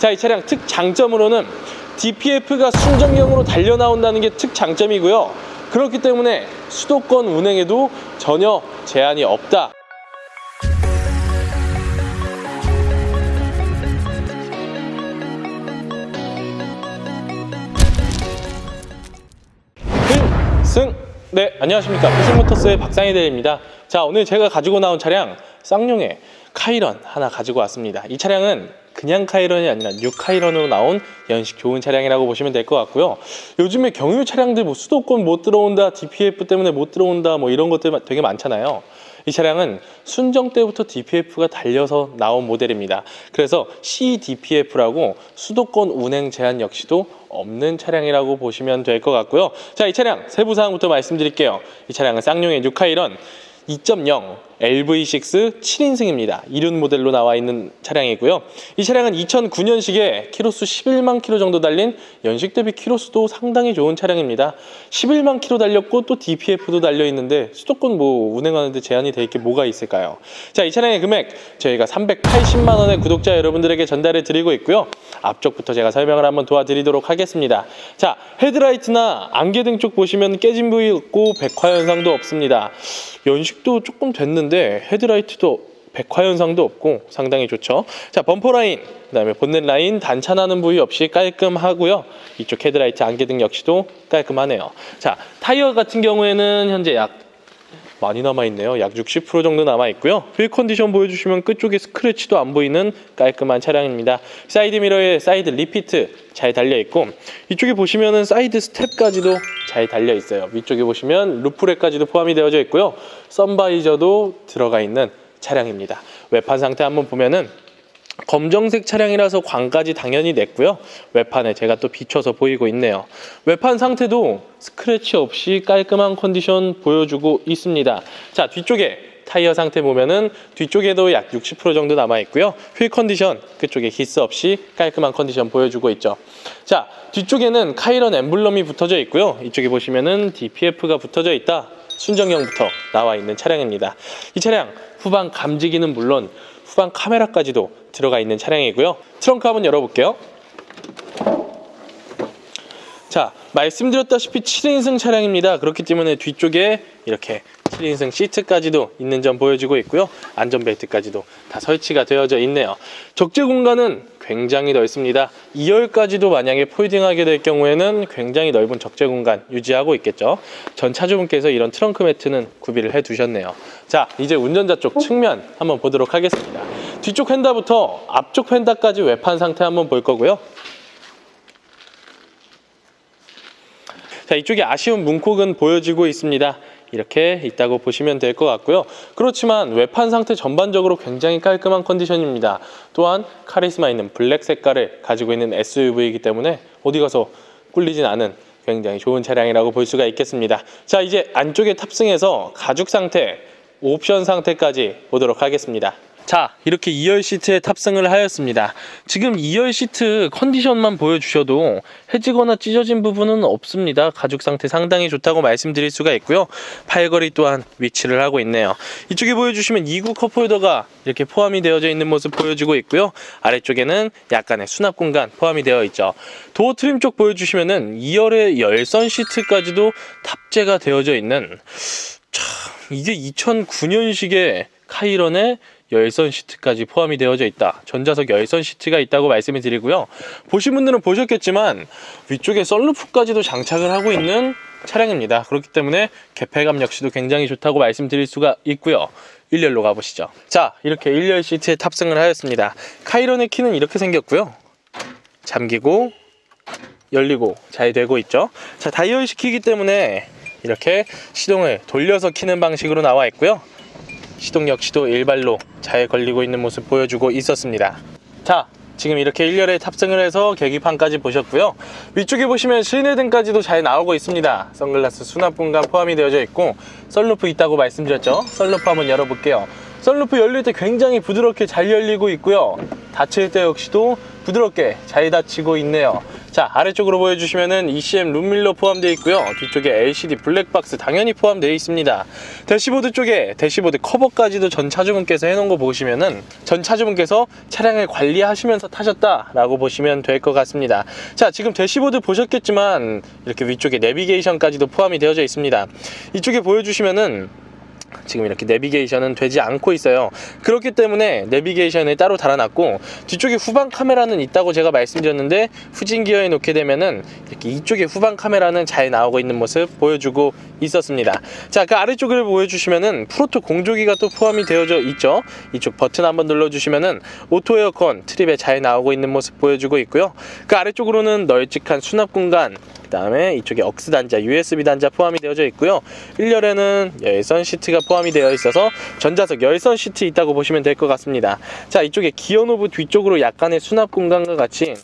자, 이 차량 특 장점으로는 DPF가 순정형으로 달려 나온다는 게 특 장점이고요. 그렇기 때문에 수도권 운행에도 전혀 제한이 없다. 필승! 네, 안녕하십니까. 필승모터스의 박상희 대리입니다. 자, 오늘 제가 가지고 나온 차량, 쌍용의 카이런 하나 가지고 왔습니다. 이 차량은 그냥 카이런이 아니라 뉴 카이런으로 나온 연식 좋은 차량이라고 보시면 될 것 같고요. 요즘에 경유 차량들 뭐 수도권 못 들어온다, DPF 때문에 못 들어온다, 뭐 이런 것들 되게 많잖아요. 이 차량은 순정 때부터 DPF가 달려서 나온 모델입니다. 그래서 CDPF라고 수도권 운행 제한 역시도 없는 차량이라고 보시면 될 것 같고요. 자, 이 차량 세부 사항부터 말씀드릴게요. 이 차량은 쌍용의 뉴카이런 2.0 LV6 7인승입니다. 이륜 모델로 나와 있는 차량이고요. 이 차량은 2009년식에 키로수 11만 킬로 정도 달린 연식 대비 키로수도 상당히 좋은 차량입니다. 11만 킬로 달렸고 또 DPF도 달려 있는데 수도권 뭐 운행하는데 제한이 돼 있게 뭐가 있을까요? 자, 이 차량의 금액 저희가 380만 원의 구독자 여러분들에게 전달해 드리고 있고요. 앞쪽부터 제가 설명을 한번 도와드리도록 하겠습니다. 자, 헤드라이트나 안개등 쪽 보시면 깨진 부위 없고 백화 현상도 없습니다. 연식도 조금 됐는데 헤드라이트도 백화 현상도 없고 상당히 좋죠. 자, 범퍼 라인, 그다음에 본넷 라인 단차나는 부위 없이 깔끔하고요. 이쪽 헤드라이트 안개등 역시도 깔끔하네요. 자, 타이어 같은 경우에는 현재 약 많이 남아 있네요. 약 60% 정도 남아 있고요. 휠 컨디션 보여주시면 끝쪽에 스크래치도 안 보이는 깔끔한 차량입니다. 사이드 미러에 사이드 리피트 잘 달려 있고 이쪽에 보시면은 사이드 스텝까지도 잘 달려 있어요. 위쪽에 보시면 루프렉까지도 포함이 되어져 있고요. 선바이저도 들어가 있는 차량입니다. 외판 상태 한번 보면은 검정색 차량이라서 광까지 당연히 냈고요. 외판에 제가 또 비춰서 보이고 있네요. 외판 상태도 스크래치 없이 깔끔한 컨디션 보여주고 있습니다. 자, 뒤쪽에 타이어 상태 보면은 뒤쪽에도 약 60% 정도 남아 있고요. 휠 컨디션 그쪽에 기스 없이 깔끔한 컨디션 보여주고 있죠. 자, 뒤쪽에는 카이런 엠블럼이 붙어져 있고요. 이쪽에 보시면은 DPF가 붙어져 있다. 순정형부터 나와 있는 차량입니다. 이 차량 후방 감지기는 물론 후방 카메라까지도 들어가 있는 차량이고요. 트렁크 한번 열어볼게요. 자, 말씀드렸다시피 7인승 차량입니다. 그렇기 때문에 뒤쪽에 이렇게 7인승 시트까지도 있는 점 보여지고 있고요. 안전벨트까지도 다 설치가 되어져 있네요. 적재 공간은 굉장히 넓습니다. 2열까지도 만약에 폴딩하게 될 경우에는 굉장히 넓은 적재 공간 유지하고 있겠죠. 전 차주분께서 이런 트렁크 매트는 구비를 해 두셨네요. 자, 이제 운전자 쪽 측면 한번 보도록 하겠습니다. 뒤쪽 휀다부터 앞쪽 휀다까지 외판 상태 한번 볼 거고요. 자, 이쪽에 아쉬운 문콕은 보여지고 있습니다. 이렇게 있다고 보시면 될 것 같고요. 그렇지만 외판 상태 전반적으로 굉장히 깔끔한 컨디션입니다. 또한 카리스마 있는 블랙 색깔을 가지고 있는 SUV이기 때문에 어디 가서 꿀리진 않은 굉장히 좋은 차량이라고 볼 수가 있겠습니다. 자, 이제 안쪽에 탑승해서 가죽 상태, 옵션 상태까지 보도록 하겠습니다. 자, 이렇게 2열 시트에 탑승을 하였습니다. 지금 2열 시트 컨디션만 보여주셔도 해지거나 찢어진 부분은 없습니다. 가죽 상태 상당히 좋다고 말씀드릴 수가 있고요. 팔걸이 또한 위치를 하고 있네요. 이쪽에 보여주시면 2구 컵홀더가 이렇게 포함이 되어져 있는 모습 보여주고 있고요. 아래쪽에는 약간의 수납 공간 포함이 되어 있죠. 도어 트림 쪽 보여주시면은 2열의 열선 시트까지도 탑재가 되어져 있는 참 이게 2009년식의 카이런의 열선 시트까지 포함이 되어져 있다. 전자석 열선 시트가 있다고 말씀을 드리고요. 보신 분들은 보셨겠지만 위쪽에 썬루프까지도 장착을 하고 있는 차량입니다. 그렇기 때문에 개폐감 역시도 굉장히 좋다고 말씀드릴 수가 있고요. 1열로 가보시죠. 자, 이렇게 1열 시트에 탑승을 하였습니다. 카이론의 키는 이렇게 생겼고요. 잠기고 열리고 잘 되고 있죠. 자, 다이얼 시키기 때문에 이렇게 시동을 돌려서 키는 방식으로 나와 있고요. 시동 역시도 일발로 잘 걸리고 있는 모습 보여주고 있었습니다. 자, 지금 이렇게 1열에 탑승을 해서 계기판까지 보셨고요. 위쪽에 보시면 실내등까지도 잘 나오고 있습니다. 선글라스 수납 공간 포함이 되어져 있고 썬루프 있다고 말씀드렸죠. 썬루프 한번 열어볼게요. 썬루프 열릴 때 굉장히 부드럽게 잘 열리고 있고요. 닫힐 때 역시도 부드럽게 잘 닫히고 있네요. 자 아래쪽으로 보여주시면은 ECM 룸밀러 포함되어 있고요. 뒤쪽에 LCD 블랙박스 당연히 포함되어 있습니다. 대시보드 쪽에 대시보드 커버까지도 전 차주분께서 해놓은 거 보시면은 전 차주분께서 차량을 관리하시면서 타셨다 라고 보시면 될 것 같습니다. 자 지금 대시보드 보셨겠지만 이렇게 위쪽에 내비게이션까지도 포함이 되어져 있습니다. 이쪽에 보여주시면은 지금 이렇게 내비게이션은 되지 않고 있어요. 그렇기 때문에 내비게이션을 따로 달아놨고 뒤쪽에 후방 카메라는 있다고 제가 말씀드렸는데 후진 기어에 놓게 되면은 이렇게 이쪽에 후방 카메라는 잘 나오고 있는 모습 보여주고 있었습니다. 자, 그 아래쪽을 보여주시면은 프로토 공조기가 또 포함이 되어져 있죠. 이쪽 버튼 한번 눌러주시면은 오토 에어컨 트립에 잘 나오고 있는 모습 보여주고 있고요. 그 아래쪽으로는 널찍한 수납 공간 그 다음에 이쪽에 억스 단자, USB 단자 포함이 되어져 있고요. 1열에는 열선 시트가 포함이 되어 있어서 전자석 열선 시트 있다고 보시면 될 것 같습니다. 자, 이쪽에 기어 노브 뒤쪽으로 약간의 수납 공간과 같이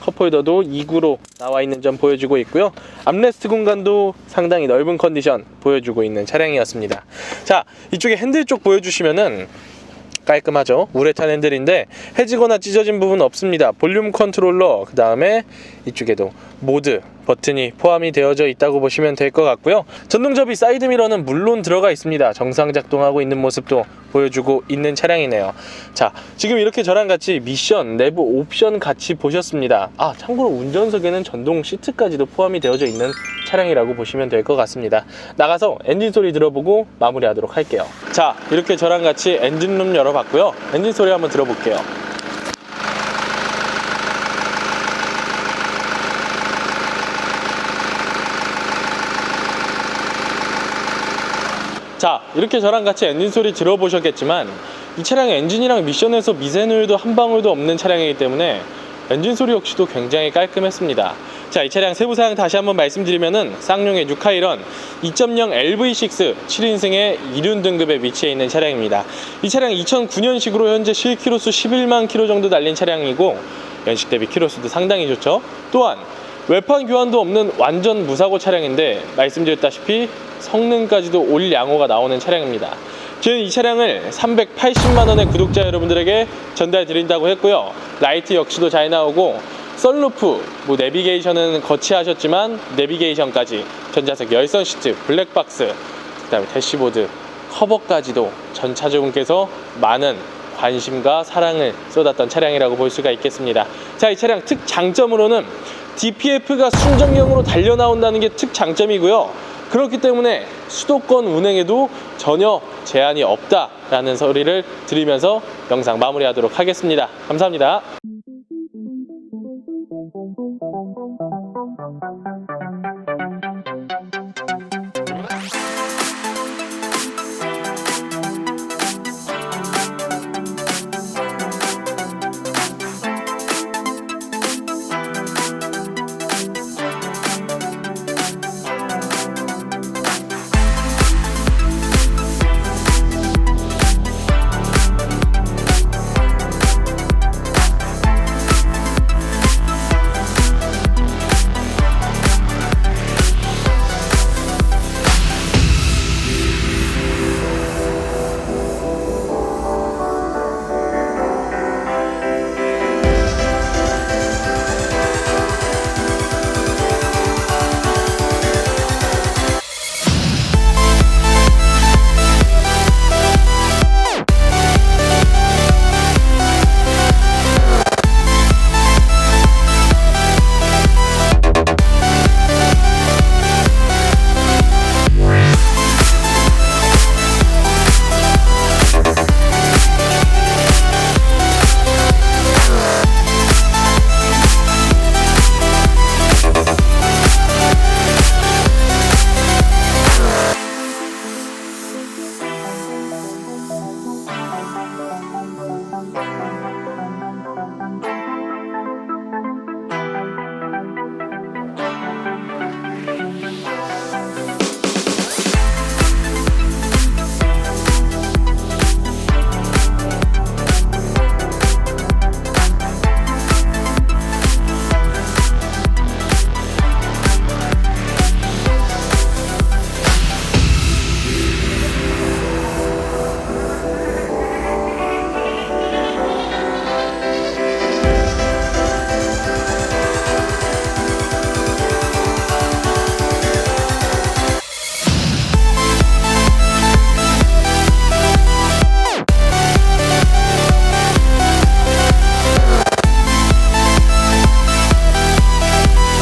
컵홀더도 2구로 나와 있는 점 보여주고 있고요. 암레스트 공간도 상당히 넓은 컨디션 보여주고 있는 차량이었습니다. 자, 이쪽에 핸들 쪽 보여주시면은 깔끔하죠. 우레탄 핸들인데 해지거나 찢어진 부분 없습니다. 볼륨 컨트롤러 그 다음에 이쪽에도 모드 버튼이 포함이 되어져 있다고 보시면 될 것 같고요. 전동접이 사이드 미러는 물론 들어가 있습니다. 정상 작동하고 있는 모습도 보여주고 있는 차량이네요. 자, 지금 이렇게 저랑 같이 미션, 내부 옵션 같이 보셨습니다. 아, 참고로 운전석에는 전동 시트까지도 포함이 되어져 있는 차량이라고 보시면 될 것 같습니다. 나가서 엔진 소리 들어보고 마무리하도록 할게요. 자, 이렇게 저랑 같이 엔진룸 열어봤고요. 엔진 소리 한번 들어볼게요. 자 이렇게 저랑 같이 엔진 소리 들어보셨겠지만 이 차량의 엔진이랑 미션에서 미세누율도 한 방울도 없는 차량이기 때문에 엔진 소리 역시도 굉장히 깔끔했습니다 자 이 차량 세부 사항 다시 한번 말씀드리면은 쌍용의 뉴카이런 2.0 LV6 7인승의 이륜 등급에 위치해 있는 차량입니다 이 차량 2009년식으로 현재 실키로수 11만 킬로 정도 달린 차량이고 연식 대비 키로수도 상당히 좋죠 또한 외판 교환도 없는 완전 무사고 차량인데 말씀드렸다시피 성능까지도 올 양호가 나오는 차량입니다. 저는 이 차량을 380만 원의 구독자 여러분들에게 전달 드린다고 했고요. 라이트 역시도 잘 나오고 썬루프, 뭐 내비게이션은 거치하셨지만 내비게이션까지 전자석 열선 시트, 블랙박스, 그다음에 대시보드, 커버까지도 전 차주분께서 많은 관심과 사랑을 쏟았던 차량이라고 볼 수가 있겠습니다. 자, 이 차량 특 장점으로는 DPF가 순정형으로 달려 나온다는 게 특 장점이고요. 그렇기 때문에 수도권 운행에도 전혀 제한이 없다라는 소리를 드리면서 영상 마무리하도록 하겠습니다. 감사합니다. Thank you.